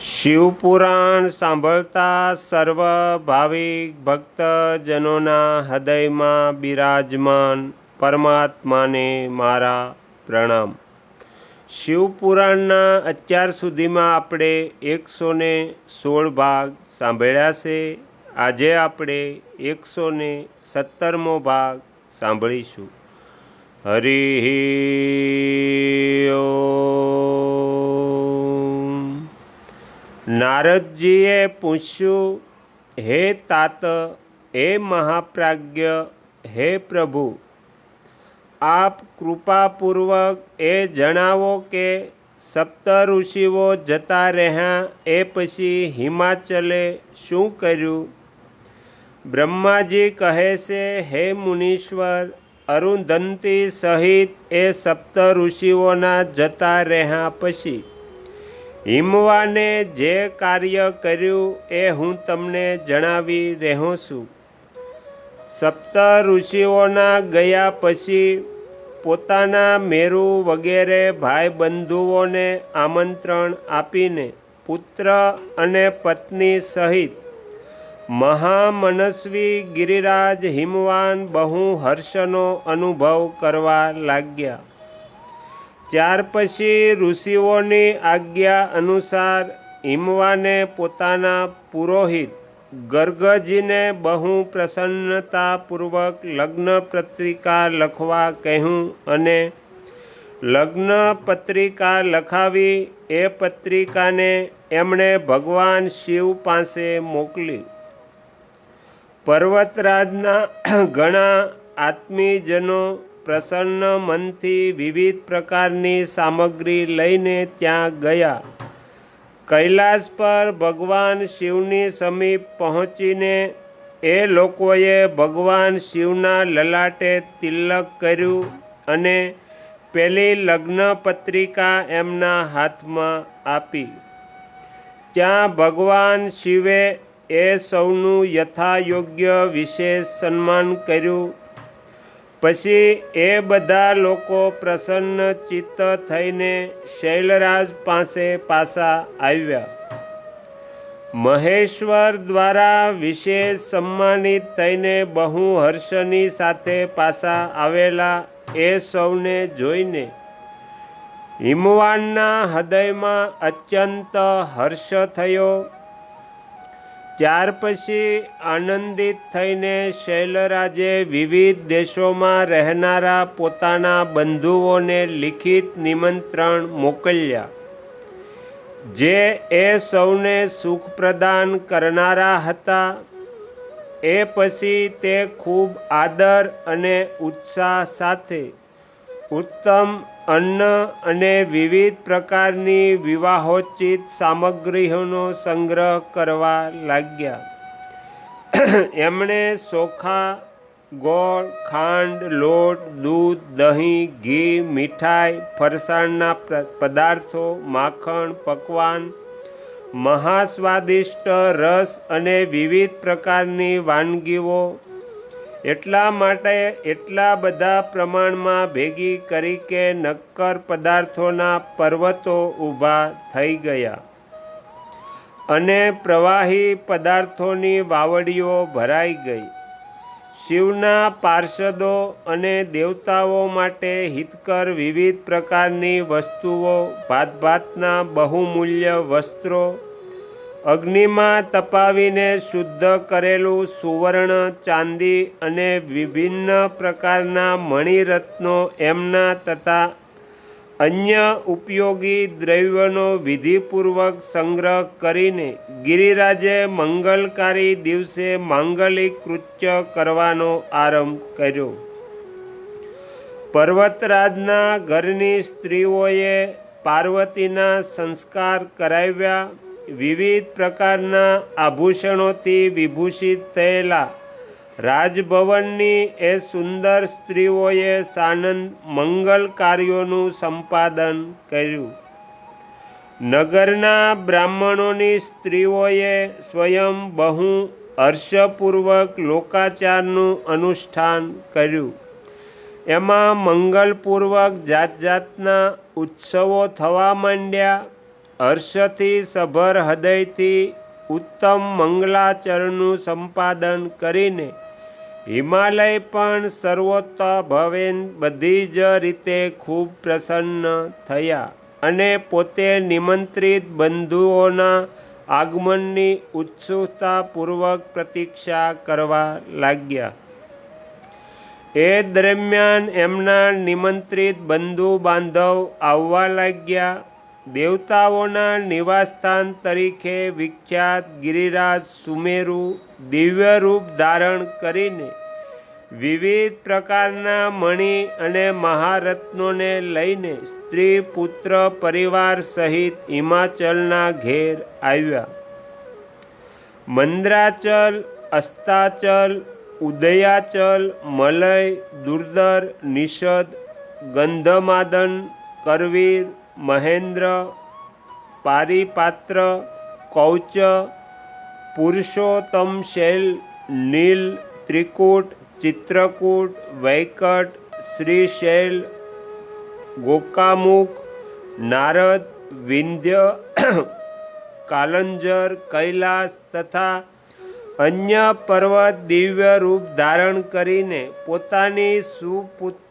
શિવપુરાણ સાંભળતા સર્વ ભાવિક ભક્તજનોના હૃદયમાં બિરાજમાન પરમાત્માને મારા પ્રણામ. શિવપુરાણના અત્યાર સુધીમાં આપણે એકસો ને સોળ ભાગ સાંભળ્યા છે. આજે આપણે એકસો ને સત્તરમો ભાગ સાંભળીશું. હરિ નારદજીએ પૂછ્યું હે તાત હે મહાપ્રાજ્ઞ હે પ્રભુ આપ કૃપાપૂર્વક એ જણાવો કે સપ્ત ઋષિઓ જતા રહ્યા એ પછી હિમાચલે શું કર્યું બ્રહ્માજી કહે છે હે મુનીશ્વર અરુંધંતી સહિત એ સપ્ત ઋષિઓના જતા રહ્યા પછી હિમવાને જે કાર્ય કર્યું એ હું તમને જણાવી રહ્યો છું. સપ્ત ઋષિઓના ગયા પછી પોતાના મેરુ વગેરે ભાઈ બંધુઓને આમંત્રણ આપીને પુત્ર અને પત્ની સહિત મહામનસ્વી ગિરિરાજ હિમવાન બહુ હર્ષનો અનુભવ કરવા લાગ્યા. ત્યાર પછી ઋષિઓની આજ્ઞા અનુસાર હિમવાને પોતાના પુરોહિત ગર્ગજીને બહુ પ્રસન્નતાપૂર્વક લગ્ન પત્રિકા લખવા કહ્યું અને લગ્ન પત્રિકા લખાવી એ પત્રિકાને એમણે ભગવાન શિવ પાસે મોકલી. પર્વતરાજના ઘણા આત્મીયજનો પ્રસન્ન મનથી વિવિધ પ્રકારની સામગ્રી લઈને ત્યાં ગયા. કૈલાસ પર ભગવાન શિવની સમીપ પહોંચીને એ લોકોએ ભગવાન શિવના લલાટે તિલક કર્યું અને પેલી લગ્ન પત્રિકા એમના હાથમાં આપી. ત્યાં ભગવાન શિવે એ સૌનું યથાયોગ્ય વિશેષ સન્માન કર્યું. પછી એ બધા લોકો પ્રસન્ન ચિત્ત થઈને શૈલરાજ પાસે પાછા આવ્યા. મહેશ્વર દ્વારા વિશેષ સન્માનિત થઈને બહુ હર્ષની સાથે પાછા આવેલા એ સૌને જોઈને હિમવાનના હૃદયમાં અત્યંત હર્ષ થયો. ત્યાર પછી આનંદિત થઈને શૈલરાજે વિવિધ દેશોમાં રહેનારા પોતાના બંધુઓને લિખિત નિમંત્રણ મોકલ્યા. જે એ સૌને સુખ પ્રદાન કરનારા હતા. એ પછી તે ખૂબ આદર અને ઉત્સાહ સાથે ઉત્તમ અન્ન અને વિવિધ પ્રકારની વિવાહોચિત સામગ્રીઓનો સંગ્રહ કરવા લાગ્યા. એમણે ચોખા ગોળ, ખાંડ, લોટ, દૂધ, દહીં, ઘી, મીઠાઈ, ફરસાણના પદાર્થો, માખણ, પકવાન, મહાસ્વાદિષ્ટ રસ અને વિવિધ પ્રકારની વાનગીઓ એટલા માટે એટલા બધા પ્રમાણમાં ભેગી કરી કે નક્કર પદાર્થોના પર્વતો ઊભા થઈ ગયા. અને પ્રવાહી પદાર્થોની વાવડીઓ ભરાઈ ગઈ. શિવના પાર્ષદો અને દેવતાઓ માટે હિતકર વિવિધ પ્રકારની વસ્તુઓ ભાત ભાતના બહુમૂલ્ય વસ્ત્રો અગ્નિમાં તપાવીને શુદ્ધ કરેલું સુવર્ણ, ચાંદી અને વિભિન્ન પ્રકારના મણિરત્નો એમના તથા અન્ય ઉપયોગી દ્રવ્યનો વિધિપૂર્વક સંગ્રહ કરીને ગિરિરાજે મંગલકારી દિવસે માંગલિક કૃત્ય કરવાનો આરંભ કર્યો. પર્વતરાજના ઘરની સ્ત્રીઓએ પાર્વતીના સંસ્કાર કરાવ્યા. વિવિધ પ્રકારના આભૂષણોથી વિભૂષિત થયેલા રાજભવનની એ સુંદર સ્ત્રીઓએ સાનંદ મંગલ કાર્યોનું સંપાદન કર્યું. નગરના બ્રાહ્મણોની સ્ત્રીઓએ સ્વયં બહુ હર્ષપૂર્વક લોકાચારનું અનુષ્ઠાન કર્યું. એમાં મંગલપૂર્વક જાત જાતના ઉત્સવો થવા માંડ્યા. હર્ષથી સભર હૃદયથી ઉત્તમ મંગલાચરણનું સંપાદન કરીને હિમાલય પણ સર્વોત્ત ભવેન બધી જ રીતે ખૂબ પ્રસન્ન થયા અને પોતે નિમંત્રિત બંધુઓના આગમનની ઉત્સુકતાપૂર્વક પ્રતીક્ષા કરવા લાગ્યા. એ દરમિયાન એમના નિમંત્રિત બંધુ બાંધવ આવવા લાગ્યા. દેવતાઓના નિવાસસ્થાન તરીકે વિખ્યાત ગિરિરાજ સુમેરુ દિવ્ય રૂપ ધારણ કરીને વિવિધ પ્રકારના મણિ અને મહારત્નોને લઈને સ્ત્રી, પુત્ર, પરિવાર સહિત હિમાચલના ઘેર આવ્યા. મંદ્રાચલ, અસ્તાચલ, ઉદયાચલ, મલય, દુર્દર, નિષદ, ગંધમાદન, કરવીર મહેન્દ્ર, પારિપાત્ર, કૌચ, પુરુષોત્તમ શૈલ, નીલ, ત્રિકૂટ, ચિત્રકૂટ, વૈકટ શ્રીશૈલ ગોકામુખ, નારદ, વિંધ્ય, કાલંજર, કૈલાસ તથા અન્ય પર્વત દિવ્ય રૂપ ધારણ કરીને પોતાની સુપુત્રી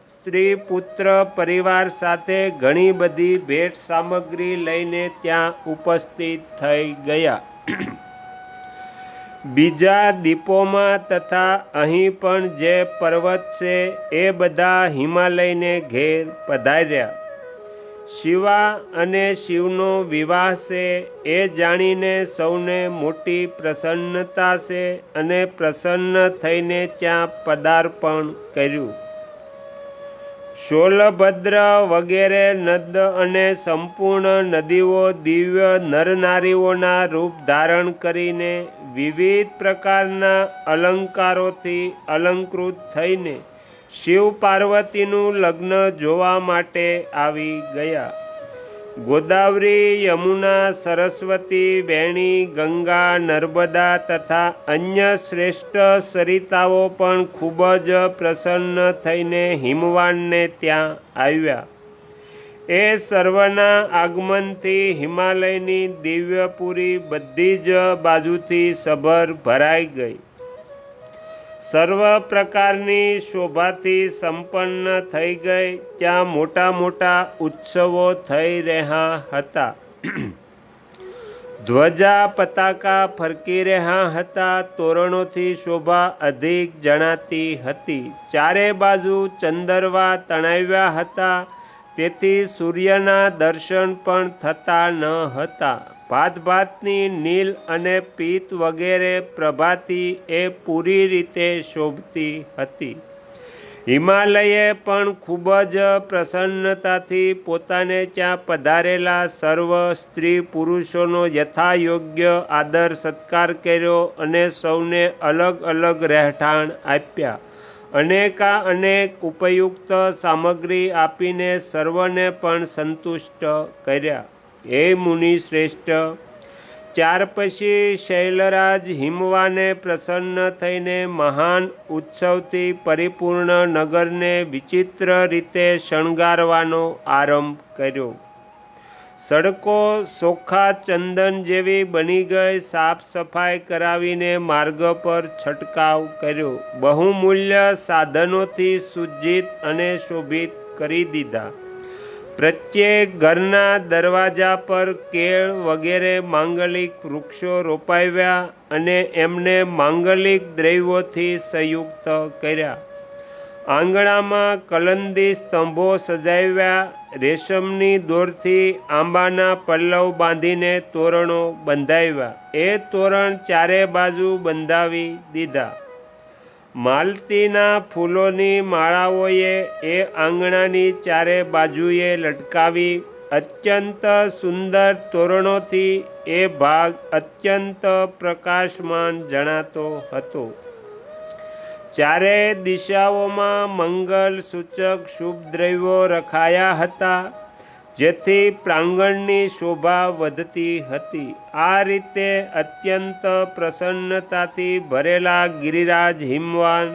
પુત્ર, પરિવાર સાથે ઘણી બધી ભેટ સામગ્રી લઈને ત્યાં ઉપસ્થિત થઈ ગયા. બીજા દીપોમાં તથા અહીં પણ જે પર્વત છે એ બધા હિમાલયને ઘેર પધાર્યા. શિવા અને શિવનો વિવાહ છે એ જાણીને સૌને મોટી પ્રસન્નતા છે અને પ્રસન્ન થઈને ત્યાં પદાર્પણ કર્યું. શોલભદ્ર વગેરે નદ અને સંપૂર્ણ નદીઓ દિવ્ય નરનારીઓના રૂપ ધારણ કરીને વિવિધ પ્રકારના અલંકારોથી અલંકૃત થઈને શિવ પાર્વતીનું લગ્ન જોવા માટે આવી ગયા. ગોદાવરી, યમુના, સરસ્વતી વેણી ગંગા, નર્મદા તથા અન્ય શ્રેષ્ઠ સરિતાઓ પણ ખૂબ જ પ્રસન્ન થઈને હિમવાનને ત્યાં આવ્યા. એ સર્વના આગમનથી હિમાલયની દિવ્યપુરી બધી જ બાજુથી સભર ભરાઈ ગઈ. સર્વ પ્રકારની શોભાથી સંપન્ન થઈ ગઈ, ત્યાં મોટા મોટા ઉત્સવો થઈ રહ્યા હતા. ધ્વજા પતાકા ફરકી રહ્યા હતા, તોરણોથી શોભા અધિક જણાતી હતી. ચારે બાજુ ચંદરવા તણાવ્યા હતા, તેથી સૂર્યના દર્શન પણ થતા ન હતા. ભાત ભાતની નીલ અને પિત્ત વગેરે પ્રભાતી એ પૂરી રીતે શોભતી હતી. હિમાલયે પણ ખૂબ જ પ્રસન્નતાથી પોતાને ત્યાં પધારેલા સર્વ સ્ત્રી પુરુષોનો યથાયોગ્ય આદર સત્કાર કર્યો અને સૌને અલગ અલગ રહેઠાણ આપ્યા. અનેકા અનેક ઉપયુક્ત સામગ્રી આપીને સર્વને પણ સંતુષ્ટ કર્યા. હે મુનિ શ્રેષ્ઠ. ચાર પછી શૈલરાજ હિમવાને પ્રસન્ન થઈને મહાન ઉત્સવથી પરિપૂર્ણ નગરને વિચિત્ર રીતે શણગારવાનો આરંભ કર્યો. સડકો, સોખા, ચંદન જેવી બની ગઈ સાફ સફાઈ કરાવીને માર્ગ પર છંટકાવ કર્યો. બહુમૂલ્ય સાધનોથી સુજ્જિત અને શોભિત કરી દીધા. પ્રત્યેક ઘરના દરવાજા પર કેળ વગેરે માંગલિક વૃક્ષો રોપાવ્યા અને એમને માંગલિક દ્રવ્યોથી સંયુક્ત કર્યા. આંગણામાં કલંદી સ્તંભો સજાવ્યા, રેશમની દોરથી આંબાના પલ્લવ બાંધીને તોરણો બંધાવ્યા. એ તોરણ ચારે બાજુ બંધાવી દીધા. માલતીના ફૂલોની માળાઓએ એ આંગણાની ચારે બાજુએ લટકાવી અત્યંત સુંદર તોરણોથી એ ભાગ અત્યંત પ્રકાશમાન જણાતો હતો. ચારે દિશાઓમાં મંગલ સૂચક શુભ દ્રવ્યો રખાયા હતા. જેથી પ્રાંગણની શોભા વધતી હતી. આ રીતે અત્યંત પ્રસન્નતાથી ભરેલા ગિરિરાજ હિમવાન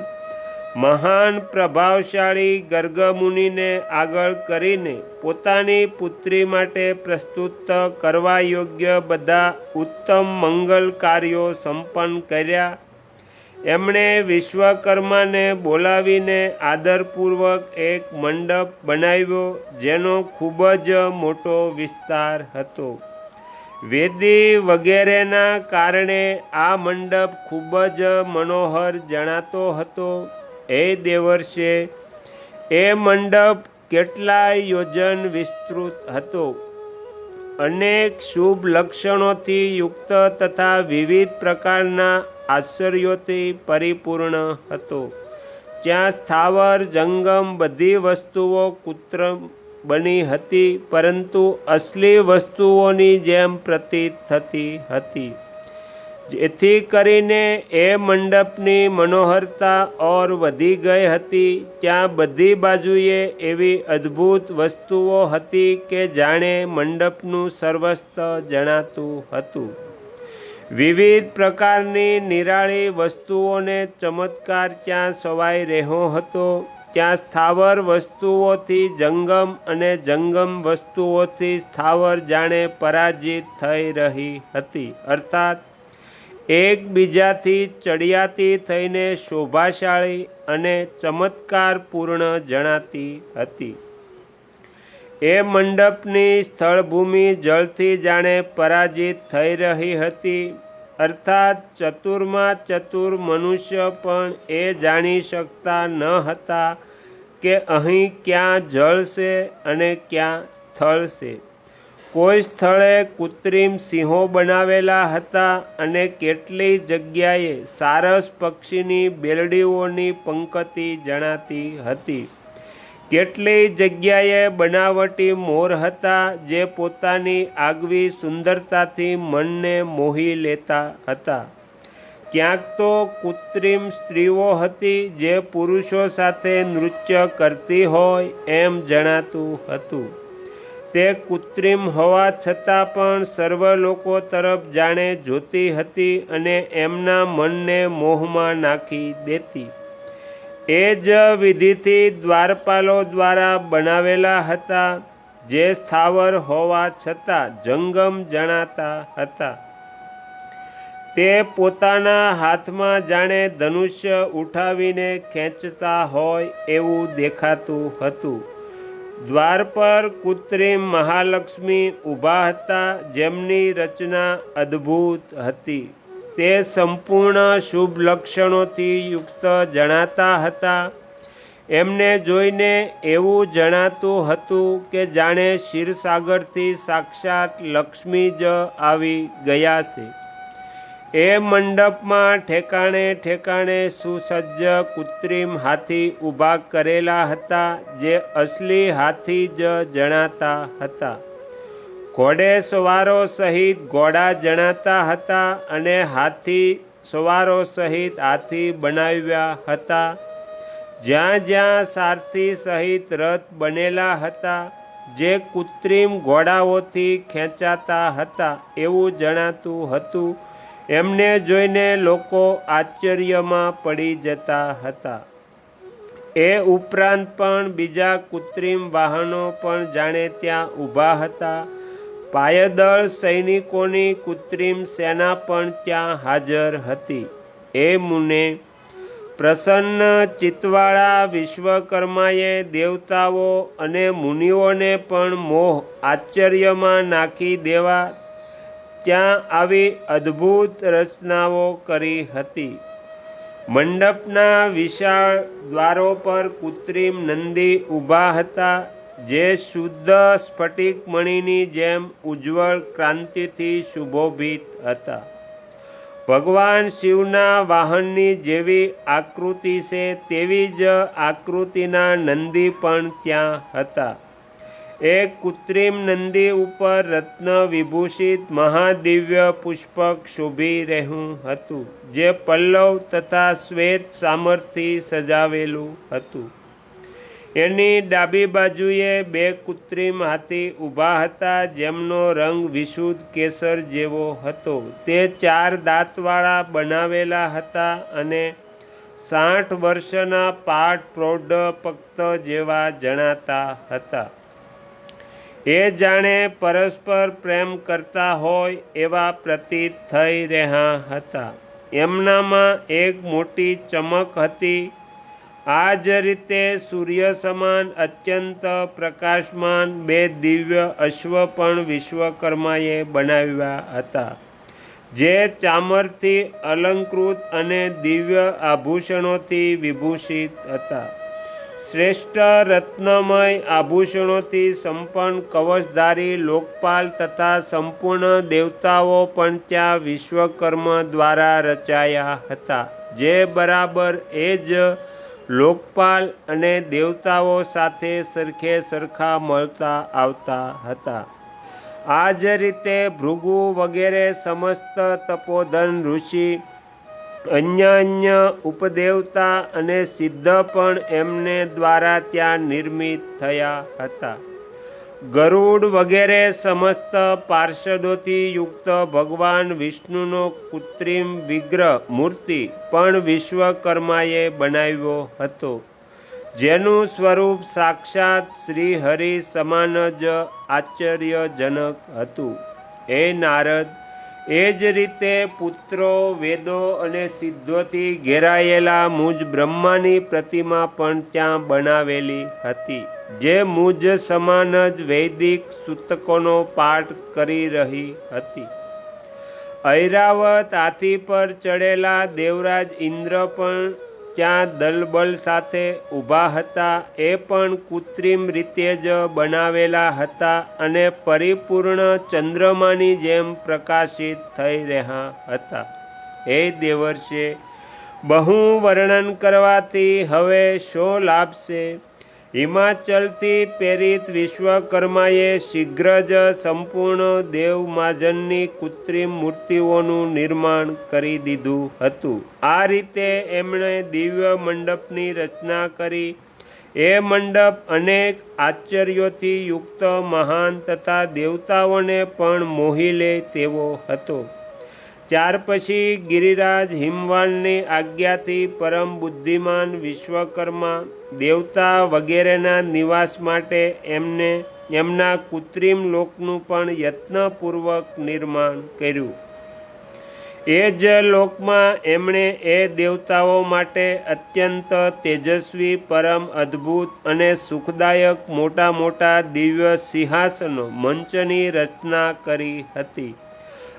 મહાન પ્રભાવશાળી ગર્ગમુનિને આગળ કરીને પોતાની પુત્રી માટે પ્રસ્તુત કરવા યોગ્ય બધા ઉત્તમ મંગલ કાર્યો સંપન્ન કર્યા. એમણે વિશ્વકર્માને બોલાવીને આદરપૂર્વક એક મંડપ બનાવ્યો, જેનો ખૂબ જ મોટો વિસ્તાર હતો. વેદી વગેરેના કારણે આ મંડપ ખૂબ જ મનોહર જણાતો હતો. એ દેવર્ષે એ મંડપ કેટલાય યોજન વિસ્તૃત હતો. અનેક શુભ લક્ષણોથી યુક્ત તથા વિવિધ પ્રકારના આશ્ચર્યોથી પરિપૂર્ણ હતો. જ્યાં સ્થાવર, જંગમ બધી વસ્તુઓ કુત્ર બની હતી, પરંતુ અસલી વસ્તુઓની જેમ પ્રતીત થતી હતી. જેથી કરીને એ મંડપની મનોહરતા ઓર વધી ગઈ હતી. ત્યાં બધી બાજુએ એવી અદ્ભુત વસ્તુઓ હતી કે જાણે મંડપનું સર્વસ્ત જણાતું હતું. વિવિધ પ્રકારની નિરાળી વસ્તુઓને ચમત્કાર ત્યાં સવાઈ રહ્યો હતો. ત્યાં સ્થાવર વસ્તુઓથી જંગમ અને જંગમ વસ્તુઓથી સ્થાવર જાણે પરાજિત થઈ રહી હતી. અર્થાત, એકબીજાથી ચડિયાતી થઈને શોભાશાળી અને ચમત્કારપૂર્ણ જણાતી હતી. એ મંડપની સ્થળભૂમિ જળથી જાણે પરાજિત થઈ રહી હતી. અર્થાત ચતુરમાં ચતુર મનુષ્ય પણ એ જાણી શકતા ન હતા કે અહીં ક્યાં જળ છે અને ક્યાં સ્થળ છે. કોઈ સ્થળે કૃત્રિમ સિંહો બનાવેલા હતા અને કેટલી જગ્યાએ સારસ પક્ષીની બેરડીઓની પંક્તિ જણાતી હતી. કેટલી જગ્યાએ બનાવટી મોર હતા જે પોતાની આગવી સુંદરતાથી મનને મોહી લેતા હતા? ક્યાંક તો કૃત્રિમ સ્ત્રીઓ હતી જે પુરુષો સાથે નૃત્ય કરતી હોય એમ જણાતું હતું. તે કૃત્રિમ હોવા છતાં પણ સર્વ લોકો તરફ જાણે જોતી હતી અને એમના મનને મોહમાં નાખી દેતી. એ જ વિધિથી દ્વારપાલો દ્વારા બનાવેલા હતા, જે સ્થાવર હોવા છતાં જંગમ જણાતા હતા. તે પોતાના હાથમાં જાણે ધનુષ્ય ઉઠાવીને ખેંચતા હોય એવું દેખાતું હતું. દ્વાર પર કૃત્રિમ મહાલક્ષ્મી ઊભા હતા, જેમની રચના અદ્ભુત હતી. તે સંપૂર્ણ શુભ લક્ષણોથી યુક્ત જણાતા હતા. એમને જોઈને એવું જણાતું હતું કે જાણે ક્ષીરસાગરથી સાક્ષાત લક્ષ્મી જ આવી ગયા છે. એ મંડપમાં ઠેકાણે ઠેકાણે સુસજ્જ કૃત્રિમ હાથી ઊભા કરેલા હતા, જે અસલી હાથી જ જણાતા હતા. ઘોડે સવારો સહિત ઘોડા જણાતા હતા અને હાથી સવારો સહિત હાથી બનાવ્યા હતા. જ્યાં જ્યાં સારથી સહિત રથ બનેલા હતા, જે કૃત્રિમ ઘોડાઓથી ખેંચાતા હતા એવું જણાતું હતું. એમને જોઈને લોકો આશ્ચર્યમાં પડી જતા હતા. એ ઉપરાંત પણ બીજા કૃત્રિમ વાહનો પણ જાણે ત્યાં ઊભા હતા. પાયદળ સૈનિકોની કૃત્રિમ સેના પણ ત્યાં હાજર હતી. એ મુને પ્રસન્ન ચિત્તવાળા વિશ્વકર્માએ દેવતાઓ અને મુનિઓને પણ મોહ આશ્ચર્યમાં નાખી દેવા ત્યાં આવી અદ્ભુત રચનાઓ કરી હતી. મંડપના વિશાળ દ્વારો પર કૃત્રિમ નંદી ઊભા હતા. જે શુદ્ધ સ્ફટિક મણીની જેમ ઉજ્જવળ ક્રાંતિથી શુભોભિત હતા. ભગવાન શિવના વાહનની જેવી આકૃતિ છે તેવી જ આકૃતિના નંદી પણ ત્યાં હતા. એક કૃત્રિમ નંદી ઉપર રત્ન વિભૂષિત મહાદિવ્ય પુષ્પક શોભી રહ્યું હતું, જે પલ્લવ તથા શ્વેત સામરથી સજાવેલું હતું. એની ડાબી બાજુએ બે કૃત્રિમ હાથી ઊભા હતા, જેમનો રંગ વિશુદ્ધ કેસર જેવો હતો. તે ચાર દાંતવાળા બનાવેલા હતા અને સાઠ વર્ષના પાઠ પ્રૌઢ પક્ત જેવા જણાતા હતા. એ જાણે પરસ્પર પ્રેમ કરતા હોય એવા પ્રતીત થઈ રહ્યા હતા. એમનામાં એક મોટી ચમક હતી આ જ રીતે સૂર્ય સમાન અત્યંત પ્રકાશમાન બે દિવ્ય અશ્વ પણ વિશ્વકર્માએ બનાવ્યા હતા, જે ચામરથી અલંકૃત અને દિવ્ય આભૂષણોથી વિભૂષિત હતા. શ્રેષ્ઠ રત્નમય આભૂષણોથી સંપન્ન કવચધારી લોકપાલ તથા સંપૂર્ણ દેવતાઓ પણ ત્યાં વિશ્વકર્મ દ્વારા રચાયા હતા, જે બરાબર એ જ લોકપાલ અને દેવતાઓ સાથે સરખે સરખા મળતા આવતા હતા. આ જ રીતે ભૃગુ વગેરે સમસ્ત તપોધન ઋષિ, અન્ય અન્ય ઉપદેવતા અને સિદ્ધ પણ એમને દ્વારા ત્યાં નિર્મિત થયા હતા. ગરુડ વગેરે સમસ્ત પાર્ષદોથી યુક્ત ભગવાન વિષ્ણુનો કૃત્રિમ વિગ્રહ મૂર્તિ પણ વિશ્વકર્માએ બનાવ્યો હતો. જેનું સ્વરૂપ સાક્ષાત શ્રી હરિ સમાન જ આશ્ચર્યજનક હતું. એ નારદ એ જ રીતે પુત્રો, વેદો અને સિદ્ધોથી ઘેરાયેલા મુજ બ્રહ્માની પ્રતિમા પણ ત્યાં બનાવેલી હતી, જે મુજ સમાન જ વૈદિક સૂતકોનો પાઠ કરી રહી હતી. ઐરાવત હાથી પર ચડેલા દેવરાજ ઇન્દ્ર પણ ત્યાં દલબલ સાથે ઊભા હતા. એ પણ કૃત્રિમ રીતે જ બનાવેલા હતા અને પરિપૂર્ણ ચંદ્રમાની જેમ પ્રકાશિત થઈ રહ્યા હતા. એ દેવર્ષે બહુ વર્ણન કરવાથી હવે શો લાભશે? હિમાચલથી પ્રેરિત વિશ્વકર્માએ શીઘ્ર જ સંપૂર્ણ દેવમાજનની કૃત્રિમ મૂર્તિઓનું નિર્માણ કરી દીધું હતું. આ રીતે એમણે દિવ્ય મંડપની રચના કરી. એ મંડપ અનેક આશ્ચર્યોથી યુક્ત, મહાન તથા દેવતાઓને પણ મોહી લે તેવો હતો. ત્યાર પછી ગિરિરાજ હિમવાનની આજ્ઞાથી પરમ બુદ્ધિમાન વિશ્વકર્મા દેવતા વગેરેના નિવાસ માટે એમને એમના કૃત્રિમ લોકનું પણ યત્નપૂર્વક નિર્માણ કર્યું. એ જ લોકમાં એમણે એ દેવતાઓ માટે અત્યંત તેજસ્વી, પરમ અદ્ભુત અને સુખદાયક મોટા મોટા દિવ્ય સિંહાસનો મંચની રચના કરી હતી.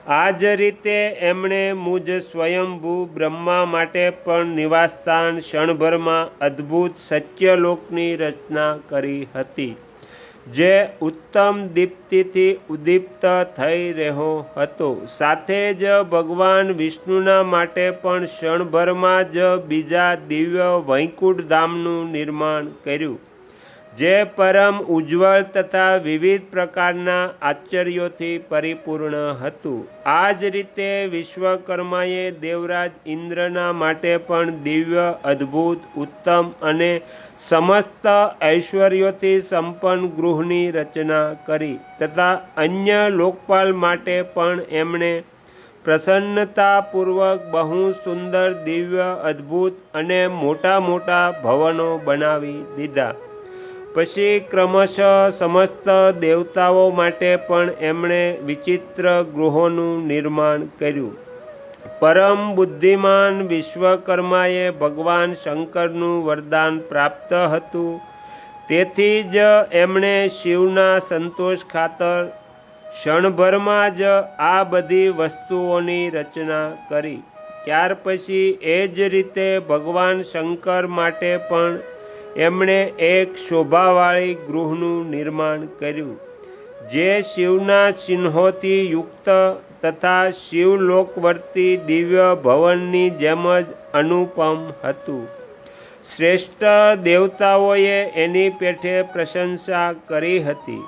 આ જ રીતે એમણે મુજ સ્વયંભૂ બ્રહ્મા માટે પણ નિવાસસ્થાન ક્ષણભરમાં અદ્ભુત સત્યલોકની રચના કરી હતી, જે ઉત્તમ દીપ્તિથી ઉદ્દીપ્ત થઈ રહ્યો હતો. સાથે જ ભગવાન વિષ્ણુના માટે પણ ક્ષણભરમાં જ બીજા દિવ્ય વૈકુંઠ ધામનું નિર્માણ કર્યું. જે પરમ ઉજ્જવળ તથા વિવિધ પ્રકારના આશ્ચર્યોથી પરિપૂર્ણ હતું. આ જ રીતે વિશ્વકર્માએ દેવરાજ ઇન્દ્રના માટે પણ દિવ્ય, અદ્ભુત, ઉત્તમ અને સમસ્ત ઐશ્વર્યોથી સંપન્ન ગૃહની રચના કરી તથા અન્ય લોકપાલ માટે પણ એમણે પ્રસન્નતાપૂર્વક બહુ સુંદર, દિવ્ય, અદ્ભુત અને મોટા મોટા ભવનો બનાવી દીધા. પછી ક્રમશઃ સમસ્ત દેવતાઓ માટે પણ એમણે વિચિત્ર ગૃહોનું નિર્માણ કર્યું. પરમ બુદ્ધિમાન વિશ્વકર્માએ ભગવાન શંકરનું વરદાન પ્રાપ્ત હતું. તેથી જ એમણે શિવના સંતોષ ખાતર ક્ષણભરમાં જ આ બધી વસ્તુઓની રચના કરી. ત્યાર પછી એ જ રીતે ભગવાન શંકર માટે પણ એમણે એક શોભાવાળી ગૃહનું નિર્માણ કર્યું, જે શિવના ચિહ્નોથી યુક્ત તથા શિવલોકવર્તી દિવ્ય ભવનની જેમ જ અનુપમ હતું. શ્રેષ્ઠ દેવતાઓએ એની પેઠે પ્રશંસા કરી હતી.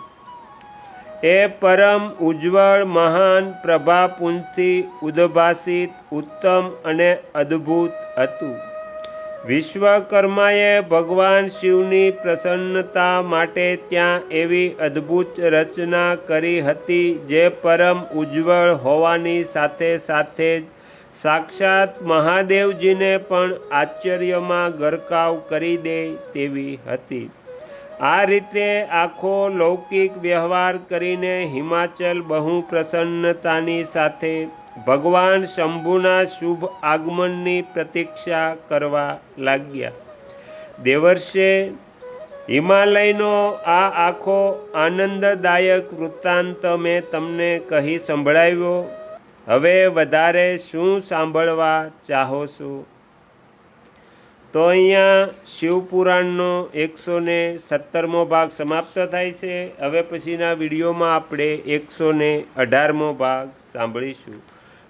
એ પરમ ઉજ્જવળ, મહાન પ્રભાપુંજથી ઉદ્ભાસિત, ઉત્તમ અને અદ્ભુત હતું. વિશ્વકર્માએ ભગવાન શિવની પ્રસન્નતા માટે ત્યાં એવી અદ્ભુત રચના કરી હતી જે પરમ ઉજ્જવળ હોવાની સાથે સાથે સાક્ષાત મહાદેવજીને પણ આશ્ચર્યમાં ગરકાવ કરી દે તેવી હતી. આ રીતે આખો લૌકિક વ્યવહાર કરીને હિમાચલ બહુ પ્રસન્નતાની સાથે ભગવાન શંભુના શુભ આગમનની પ્રતીક્ષા કરવા લાગ્યા. દેવર્ષે હિમાલયનો આ આખો આનંદદાયક વૃત્તાંત મેં તમને કહી સંભળાવ્યો. હવે વધારે શું સાંભળવા ચાહો છો? તો અહીંયા શિવપુરાણનો એકસો ને સત્તરમો ભાગ સમાપ્ત થાય છે. હવે પછીના વિડીયોમાં આપણે એકસો ને અઢારમો ભાગ સાંભળીશું.